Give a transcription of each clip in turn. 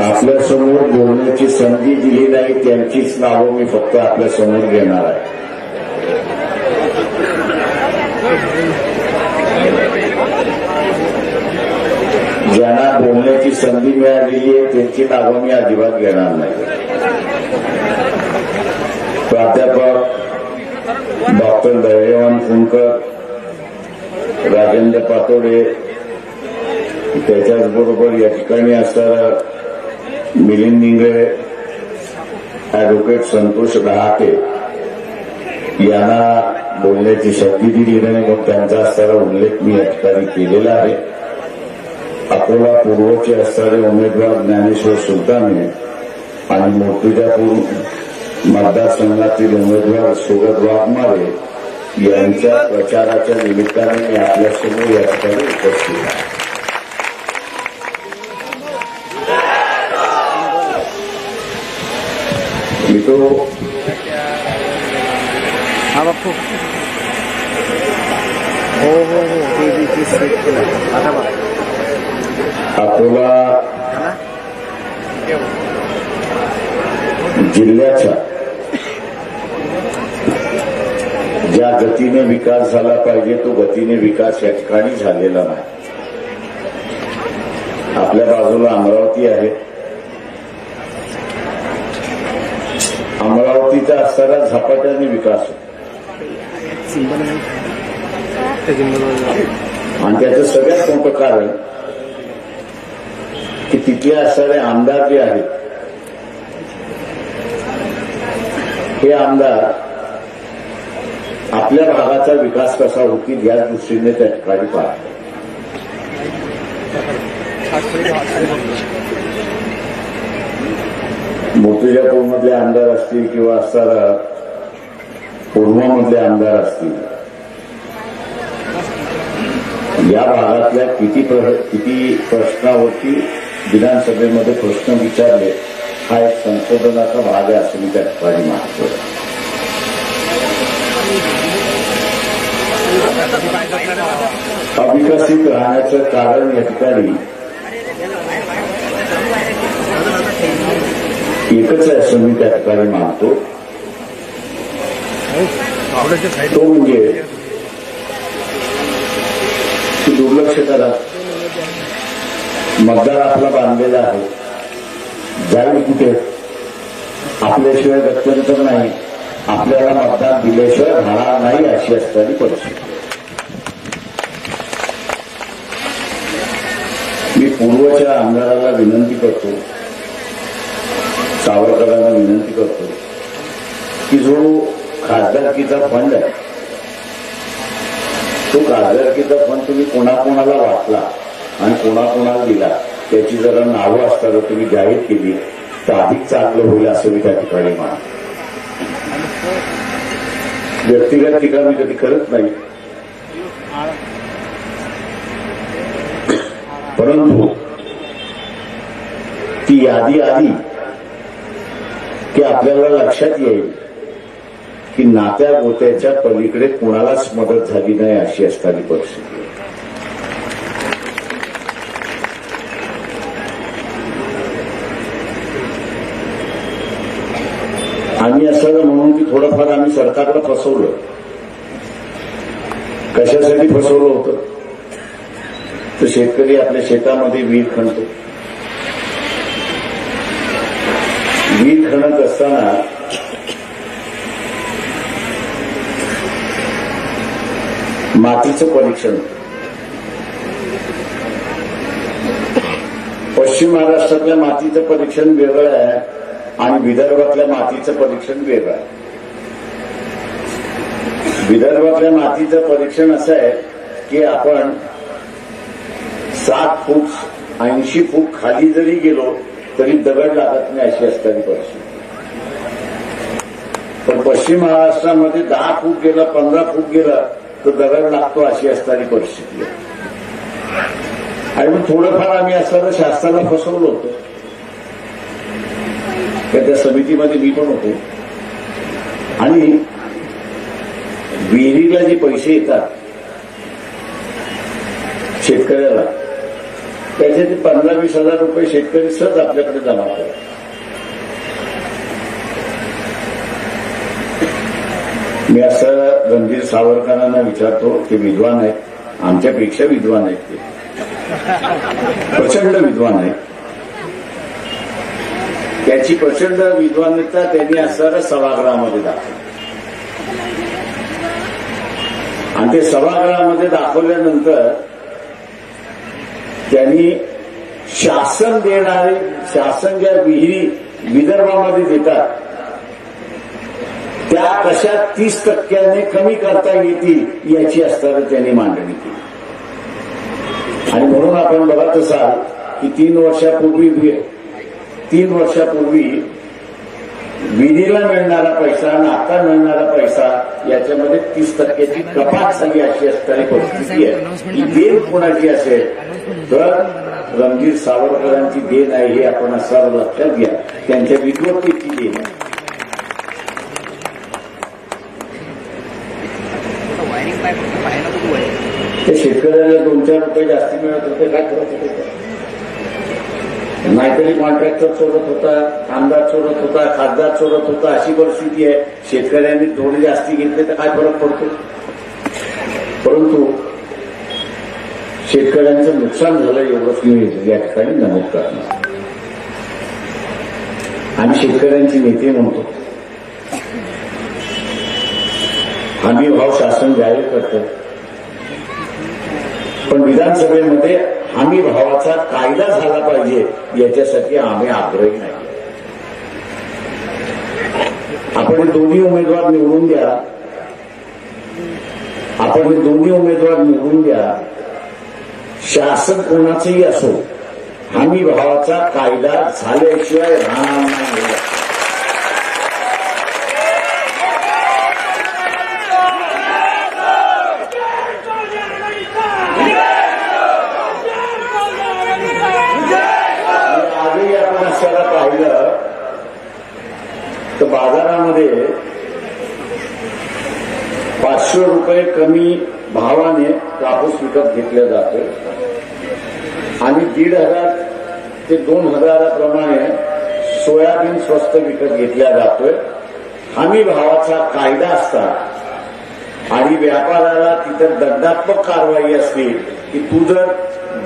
आपल्यासमोर बोलण्याची संधी दिली नाही त्यांचीच नावं मी फक्त आपल्यासमोर घेणार आहे. ज्यांना बोलण्याची संधी मिळालेली आहे त्यांची नावं मी अजिबात घेणार नाही. प्राध्यापक डॉक्टर धैर्यवान फुंकर राजेंद्र पातोडे त्याच्याच बरोबर या ठिकाणी असणारा मिलिंद इंगळे ऍडव्होकेट संतोष रहाटे यांना बोलण्याची संधी दिली नाही मग त्यांचा असणारा उल्लेख मी या ठिकाणी केलेला आहे. अकोला पूर्वचे असणारे उमेदवार ज्ञानेश्वर सुलताने आणि मूर्तिजापूर मतदारसंघातील उमेदवार सुगत वाघमारे यांच्या प्रचाराच्या निमित्ताने मी आपल्यासमोर या ठिकाणी उपस्थित आहे. तो हा बाप्पू हो हो हो ते बी ते सिलेक्ट केलं आता बघ. अकोला जिल्ह्याच्या ज्या गतीने विकास झाला पाहिजे तो गतीने विकास या ठिकाणी झालेला नाही. आपल्या बाजूला अमरावती आहे. अमरावतीचा असताना झपाट्याने विकास होतो. आणि त्याचं सगळ्यात मोठं कारण की तिथले असणारे आमदार जे आहेत हे आमदार आपल्या भागाचा विकास कसा होतील या दृष्टीने त्या ठिकाणी पाहतात. मूर्तिजापूरमधले आमदार असतील किंवा असणारा पूर्वमधले आमदार असतील. या भागातल्या किती प्र- किती प्रश्नावरती विधानसभेमध्ये प्रश्न विचारले हा एक संशोधनाचा भाग आहे असं मी त्या ठिकाणी मानतो. अविकसित राहण्याचं कारण या ठिकाणी एकच आहे असं मी त्या ठिकाणी मानतो. तो म्हणजे की दुर्लक्ष करा. मतदार आपला बांधलेला आहे. जाईल कुठे? आपल्याशिवाय गत्यंतर नाही. आपल्याला मतदान दिल्याशिवाय राहणार नाही अशी असणारी परिस्थिती. मी पूर्वच्या आमदाराला विनंती करतो. सावरकरांना विनंती करतो की जो खासदारकीचा फंड आहे तो खासदारकीचा फंड तुम्ही कोणाकोणाला वाटला आणि कोणाकोणाला दिला त्याची जरा नावं असताना तुम्ही जाहीर केली तर अधिक चांगलं होईल असं मी त्या ठिकाणी म्हणा व्यक्तिगत ठिकाणी कधी करत नाही. परंतु ती यादी आली की आपल्याला लक्षात येईल की नात्या गोत्याच्या पलीकडे कोणालाच मदत झाली नाही अशी असणारी परिस्थिती. आम्ही असं म्हणून की थोडंफार आम्ही सरकारला फसवलं. कशासाठी फसवलं होतं? तर शेतकरी आपल्या शेतामध्ये वीज खणतो. गीत म्हणत असताना मातीचं परीक्षण पश्चिम महाराष्ट्रातल्या मातीचं परीक्षण वेगळं आहे आणि विदर्भातल्या मातीचं परीक्षण वेगळं आहे. विदर्भातल्या मातीचं परीक्षण असं आहे की आपण सात फूट ऐंशी फूट खाली जरी गेलो तरी दगड लागत नाही अशी असणारी परिस्थिती. पण पश्चिम महाराष्ट्रामध्ये दहा फूट गेला पंधरा फूट गेला तर दगड लागतो अशी असणारी परिस्थिती आणि मग थोडंफार आम्ही असताना शासनाला फसवलं होतं. त्या त्या समितीमध्ये मी पण होतो. आणि विहिरीला जे पैसे येतात शेतकऱ्याला त्याचे ते पंधरा वीस हजार रुपये शेतकरी सहज आपल्याकडे जमा करतात. मी असं रणधीर सावरकरांना विचारतो ते विद्वान आहेत. आमच्यापेक्षा विद्वान आहेत ते. प्रचंड विद्वान आहेत. त्याची प्रचंड विद्वानता त्यांनी असणाऱ्या सभागृहामध्ये दाखवली. आणि ते सभागृहामध्ये दाखवल्यानंतर त्यांनी शासन देणारे शासन ज्या विहिरी विदर्भामध्ये देतात त्या कशा तीस टक्क्याने कमी करता येतील याची असताना त्यांनी मांडणी केली. आणि म्हणून आपण बघत असाल की तीन वर्षापूर्वी तीन वर्षापूर्वी विधीला मिळणारा पैसा आणि आता मिळणारा पैसा याच्यामध्ये तीस टक्क्याची कपात झाली अशी असणारी परिस्थिती आहे. ही देण कोणाची असेल? तर रणजीत सावरकरांची देण आहे हे आपण असं लक्षात घ्या. त्यांच्या विद्वत्तेची देण आहे. ते शेतकऱ्याला दोन चार रुपये जास्ती मिळत होते काय करत होते ते? नाहीतरी कॉन्ट्रॅक्टर चोरत होता आमदार चोरत होता खासदार चोरत होता अशी परिस्थिती आहे. शेतकऱ्यांनी थोडे जास्ती घेतले तर काय फरक पडतो? परंतु शेतकऱ्यांचं नुकसान झालं एवढंच मी या ठिकाणी नमूद करणार. आम्ही शेतकऱ्यांची नेते म्हणतो. आम्ही भाव शासन जाहीर करतो. पण विधानसभेमध्ये हमी भावाचा कायदा झाला पाहिजे याच्यासाठी आम्ही आग्रही नाही. आपण दोन्ही उमेदवार निवडून द्या. आपण हे दोन्ही उमेदवार निवडून द्या. शासन कोणाचंही असो हमी भावाचा कायदा झाल्याशिवाय राहणार नाही आणि आजही आपण असायला पाहिलं तर बाजारामध्ये पाचशे रुपये कमी सामान्य कापूस विकत घेतला जातो. आणि दीड हजार ते दोन हजाराप्रमाणे सोयाबीन स्वस्त विकत घेतला जातोय. हमी भावाचा कायदा असता. आणि व्यापाराला तिथं दंडात्मक कारवाई असते की तू जर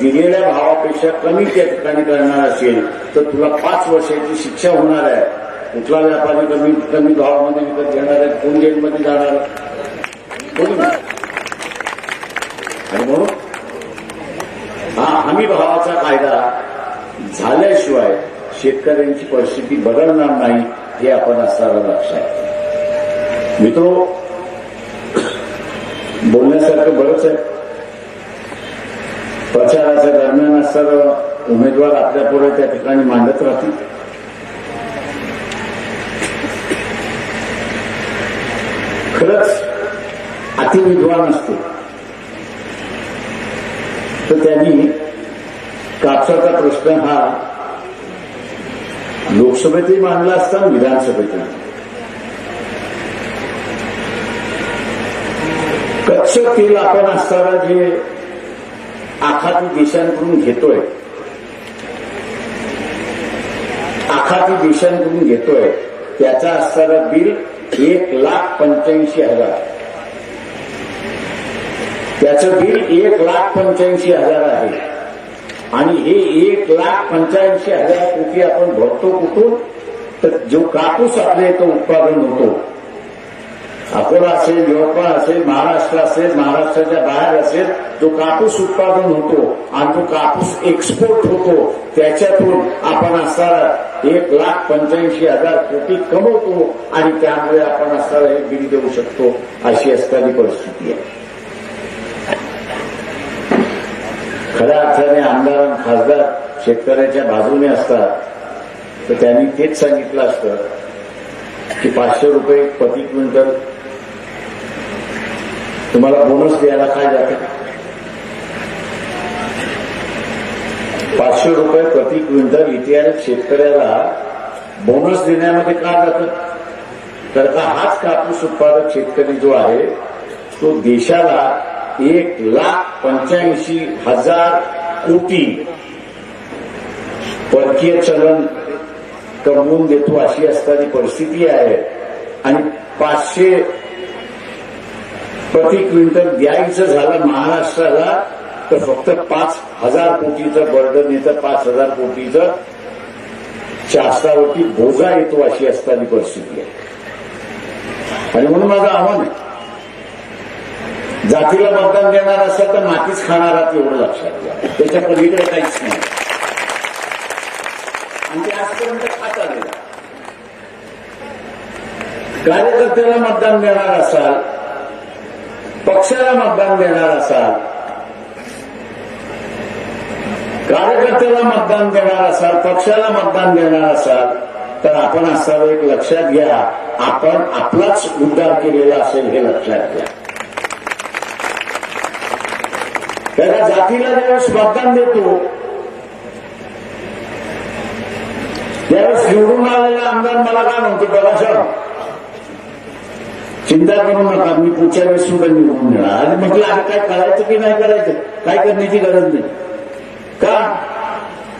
दिलेल्या भावापेक्षा कमी त्या ठिकाणी करणार असेल तर तुला पाच वर्षाची शिक्षा होणार आहे. कुठला व्यापारी कमी कमी भावामध्ये विकत घेणार आहे? कोण जेलमध्ये जाणार आहे? आणि म्हणून हा हमी भावाचा कायदा झाल्याशिवाय शेतकऱ्यांची परिस्थिती बदलणार नाही हे आपण असताना लक्षात मित्रो बोलण्यासारखं बरंच आहे. प्रचाराच्या दरम्यान असताना उमेदवार आपल्या पुढे त्या ठिकाणी मांडत राहतील. खरंच अतिविद्वान असतो. तर त्यांनी कापसाचा प्रश्न हा लोकसभेतही मांडला असता आणि विधानसभेतही. कच्छ तेल आपण असताना जे आखाती देशांकडून घेतोय आखाती देशांकडून घेतोय त्याचा असणारा बिल एक लाख पंच्याऐंशी हजार. त्याचं बिल एक लाख पंच्याऐंशी हजार आहे. आणि हे एक लाख पंच्याऐंशी हजार कोटी आपण भरतो कुठून? तर जो कापूस आपल्या इथं उत्पादन होतो. अकोला असेल यवतमाळ असेल महाराष्ट्र असेल महाराष्ट्राच्या बाहेर असेल जो कापूस उत्पादन होतो आणि तो कापूस एक्सपोर्ट होतो त्याच्यातून आपण असणारा एक लाख पंच्याऐंशी हजार कोटी कमवतो आणि त्यामुळे आपण असणारा हे बिल देऊ शकतो अशी असणारी परिस्थिती आहे. खऱ्या अर्थाने आमदार आणि खासदार शेतकऱ्याच्या बाजूने असतात. तर त्यांनी तेच सांगितलं असतं की पाचशे रुपये प्रति क्विंटल तुम्हाला बोनस द्यायला काय जातं? पाचशे रुपये प्रति क्विंटल इतिहास शेतकऱ्याला बोनस देण्यामध्ये का जातं? तर का हाच कापूस उत्पादक शेतकरी जो आहे तो देशाला एक लाख पंच्याऐंशी हजार कोटी परकीय चलन कमवून देतो अशी असणारी परिस्थिती आहे. आणि पाचशे प्रति क्विंटल द्यायचं झालं महाराष्ट्राला तर फक्त पाच हजार कोटीचं बर्डन येतं पाच हजार कोटीचं शास्त्रावरती बोजा येतो अशी असणारी परिस्थिती आहे. आणि म्हणून माझं आव्हान आहे जातीला मतदान देणार असेल तर मातीच खाणार आहात एवढं लक्षात घ्या. त्याच्या पलीकडे काहीच नाही. आणि ते आजपर्यंत खात आलेलं कार्यकर्त्याला मतदान देणार असाल पक्षाला मतदान देणार असाल कार्यकर्त्याला मतदान देणार असाल पक्षाला मतदान देणार असाल तर आपण असावं एक लक्षात घ्या. आपण आपलाच उद्धार केलेला असेल हे लक्षात घ्या. त्याला जातीला ज्यावेळेस मतदान देतो त्यावेळेस निवडून आलेला आमदार मला काय म्हणतो साहेब चिंता करू नका मी पुढच्या वेळेस सुद्धा निवडून देणार आणि म्हटलं आता काय करायचं की नाही करायचं? काय करण्याची गरज नाही. का?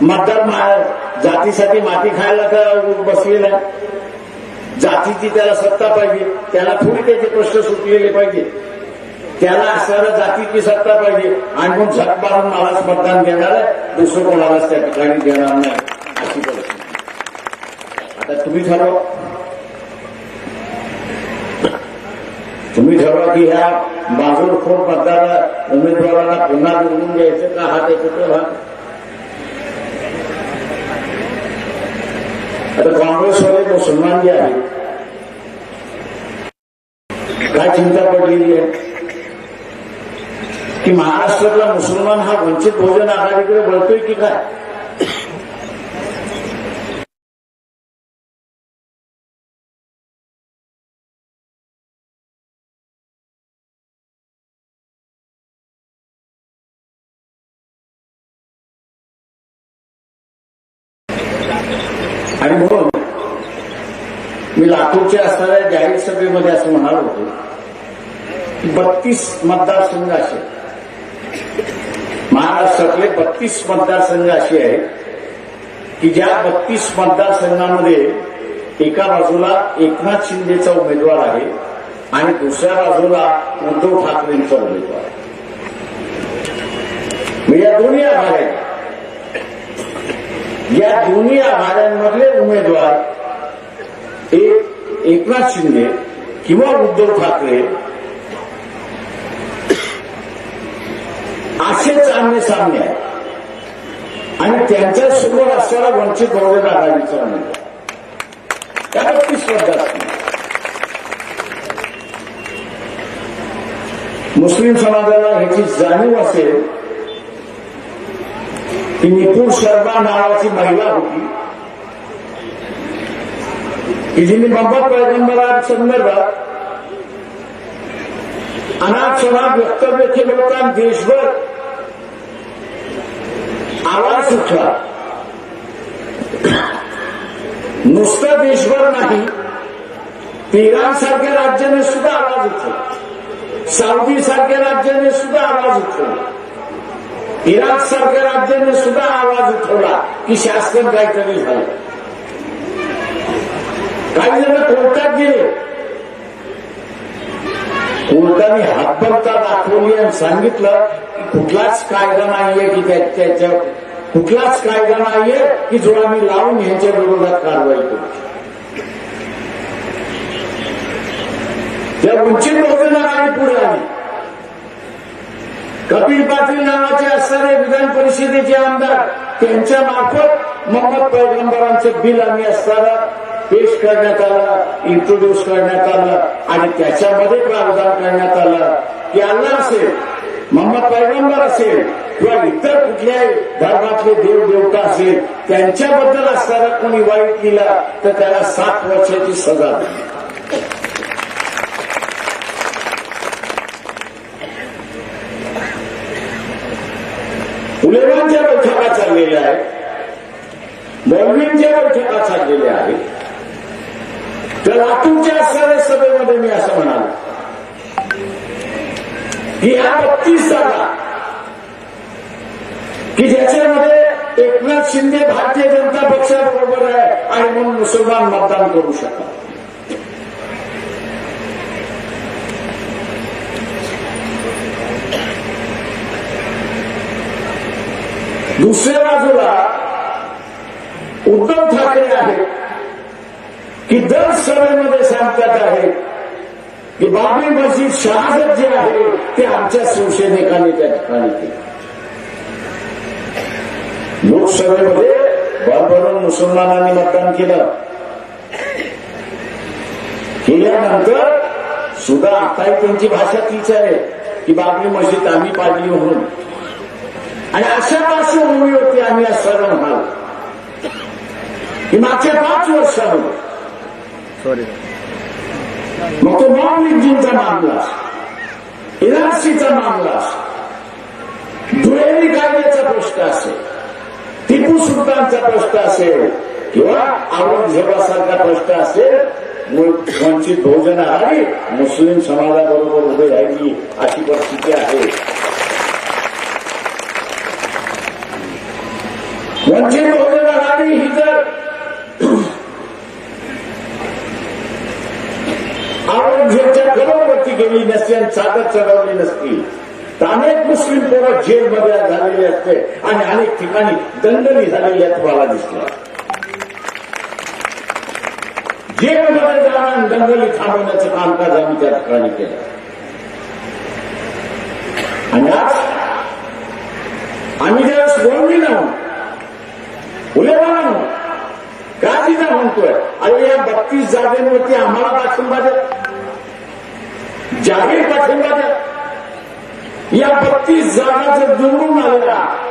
मतदार जातीसाठी माती खायला तर बसलेला आहे. जातीची त्याला सत्ता पाहिजे त्याला थोडी त्याचे प्रश्न सुटलेले पाहिजे. त्याला असणाऱ्या जातीची सत्ता पाहिजे. आणि मग झट मारून मलाच मतदान देणार आहे. दुसरं कोणालाच त्या ठिकाणी देणार नाही. अशी परिस्थिती. आता तुम्ही ठरवा. तुम्ही ठरवा की ह्या बाजूरखोर मतदार उमेदवाराला पुन्हा निवडून द्यायचं का? हा त्याच्यात हा आता काँग्रेसवाले मुसलमान जे आहेत काय चिंता पडलेली आहे? की महाराष्ट्रातला मुसलमान हा वंचित बहुजन आघाडीकडे वळतोय की काय? आणि म्हणून मी लातूरच्या असणाऱ्या जाहीर सभेमध्ये असं म्हणालो होतो बत्तीस मतदारसंघ असे महाराष्ट्रातले बत्तीस मतदारसंघ असे आहेत की ज्या बत्तीस मतदारसंघामध्ये एका बाजूला एकनाथ शिंदेचा उमेदवार आहे आणि दुसऱ्या बाजूला उद्धव ठाकरेंचा उमेदवार आहे म्हणजे या दोन्ही आभार आहेत. या दोन्ही आघाड्यांमधले उमेदवार एक एकनाथ शिंदे किंवा उद्धव ठाकरे असेच आमने सामने आहे. आणि त्यांच्यासमोर असणारा वंचित बरोबर आघाडीचा उमेदवार त्या श्रद्धा मतदारसंघ मुस्लिम समाजाला ह्याची जाणीव असेल की निपुण शर्मा नावाची महिला होती. की जिने मोहम्मद पैगंबरांसंदर्भात अनाथ शनाथ वक्तव्य केलं होतं देशभर आवाज उठला नुसतं देशभर नाही इराण राज्याने सुद्धा आवाज उठला साऊदी सारख्या राज्याने सुद्धा आवाज उठवला इराक सारख्या राज्याने सुद्धा आवाज उठवला की शासन काहीतरी झालं काही जण कोर्टात गेले कोर्टाने हातबलता दाखवली आणि सांगितलं की कुठलाच कायदा नाहीये की त्याच्या कुठलाच कायदा नाहीये की जो आम्ही लावून यांच्या विरोधात कारवाई करू. त्या वंचित बहुजन आम्ही पुढे आली. कपिल पाटील नावाचे असणारे विधान परिषदेचे आमदार त्यांच्या मार्फत मोहम्मद पैगंबरांचं बिल आम्ही असताना पेश करण्यात आला इंट्रोड्यूस करण्यात आला आणि त्याच्यामध्ये प्रावधान करण्यात आलं. की अल्लाह असेल मोहम्मद पैगंबर असेल किंवा इतर कुठल्याही धर्मातले देव देवता असेल त्यांच्याबद्दल असताना कोणी वाईट केला तर त्याला सात वर्षाची सजा दिली उलेमांच्या बैठका चाललेल्या आहेत मौलवींच्या बैठका चाललेल्या आहेत. तर लातूरच्या असणाऱ्या सभेमध्ये मी असं म्हणालो. अडतीस जागा की ज्याच्यामध्ये एकनाथ शिंदे भारतीय जनता पक्षाबरोबर आहे आणि म्हणून मुसलमान मतदान करू शकतात. दुसऱ्या बाजूला उद्धव ठाकरे आहेत. की दर सभेमध्ये सांगतात आहे की बाबरी मस्जिद शहाजत जे आहे ते आमच्या शिवसैनिकांनी त्या ठिकाणी केलं. लोकसभेमध्ये भरभरून मुसलमानांनी मतदान केलं. केल्यानंतर सुद्धा आताही त्यांची भाषा तीच आहे की बाबरी मस्जिद आम्ही पाडली म्हणून. आणि अशा पार्श्वभूमी होती आम्ही आज सर्व म्हणाल. की मागच्या पाच वर्षामध्ये सॉरी मग तो मॉबलिंगजींचा मामला एनआरसीचा मामला दुहेरी कायद्याचा प्रश्न असेल टिपू सुलतानचा प्रश्न असेल किंवा औरंगजेबासारखा प्रश्न असेल मग वंचित बहुजन आघाडी मुस्लिम समाजाबरोबर उभे राहिली अशी परिस्थिती आहे वंचित बहुजन आघाडी ही जर औरंगजेबच्या गडावरती गेली नसती आणि चादर चढवली नसती. तर अनेक मुस्लिम पोरं जेलमध्ये झालेली असते आणि अनेक ठिकाणी दंगली झालेल्या तुम्हाला दिसला जेलमध्ये जाणार आणि दंगली थांबवण्याचं कामकाज आम्ही त्या ठिकाणी केलं. आणि आज आम्ही ज्यावेळेस बोलली ना उलेमा म्हणून गाजीचा म्हणतोय अरे या बत्तीस जागेंवरती आम्हाला पाठिंबा द्या. जाहीर पाठिंबा द्या. या बत्तीस जागा जर निवडून आलेला.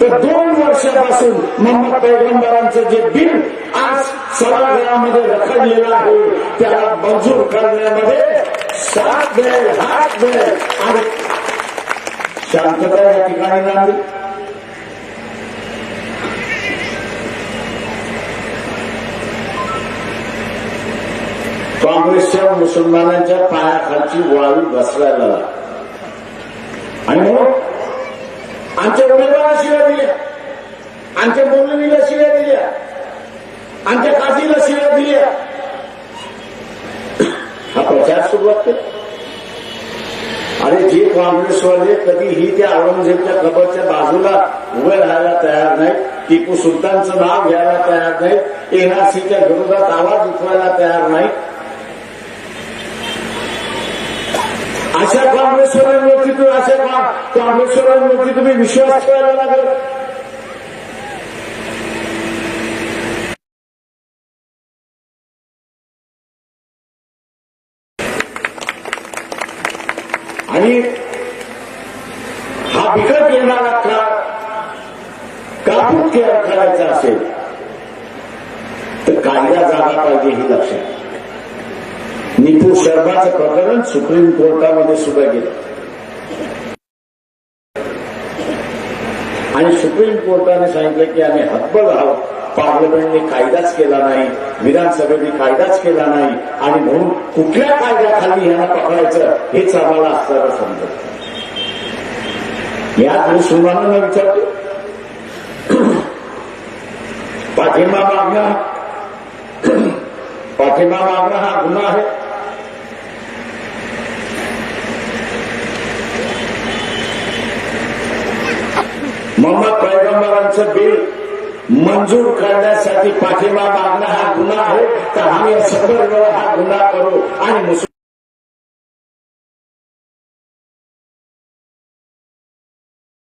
तर दोन वर्षापासून मोहम्मद पैगंबरांचं जे बिल आज सभागृहामध्ये रखडलेलं आहे त्याला मंजूर करण्यामध्ये साथ मिळेल हात मिळेल आणि शांतता या ठिकाणी काँग्रेसच्या मुसलमानांच्या पायाखालची वाळू बसवायला आणि म्हणून आमच्या उमेदवारा शिव्या दिल्या. आमच्या बोलणीला शिव्या दिल्या. आमच्या काजीला शिव्या दिल्या. हा प्रचार सुरुवात केला आणि जे काँग्रेसवाले कधीही त्या औरंगजेबच्या कबरच्या बाजूला उभे राहायला तयार नाही टिपू सुलतानचं नाव घ्यायला तयार नाही एनआरसीच्या विरोधात आवाज उठवायला तयार नाही अशा कामेश्वरांवरती तुम्ही अशा का- काँग्रेसवाल्यांवरती तुम्ही विश्वास करायला लागल? आणि हा बिकट येणारा काळ कापून तयार करायचा असेल तर कायदा जागा पाहिजे ही लक्षात निपू शर्माचं प्रकरण सुप्रीम कोर्टामध्ये सुद्धा गेलं. आणि सुप्रीम कोर्टाने सांगितलं की आम्ही हतबल आहोत. पार्लमेंटने कायदाच केला नाही विधानसभेने कायदाच केला नाही आणि म्हणून कुठल्या कायद्याखाली यांना पकडायचं हेच आम्हाला असताना समजत यात मुसलमानांना विचारतो पाठिंबा मागणं पाठिंबा मागणं हा गुन्हा आहे. मोहम्मद पैगंबरांचं बिल मंजूर करण्यासाठी पाठिंबा मागणं हा गुन्हा आहे. तर आम्ही सगळं हा गुन्हा करू आणि मुसलमान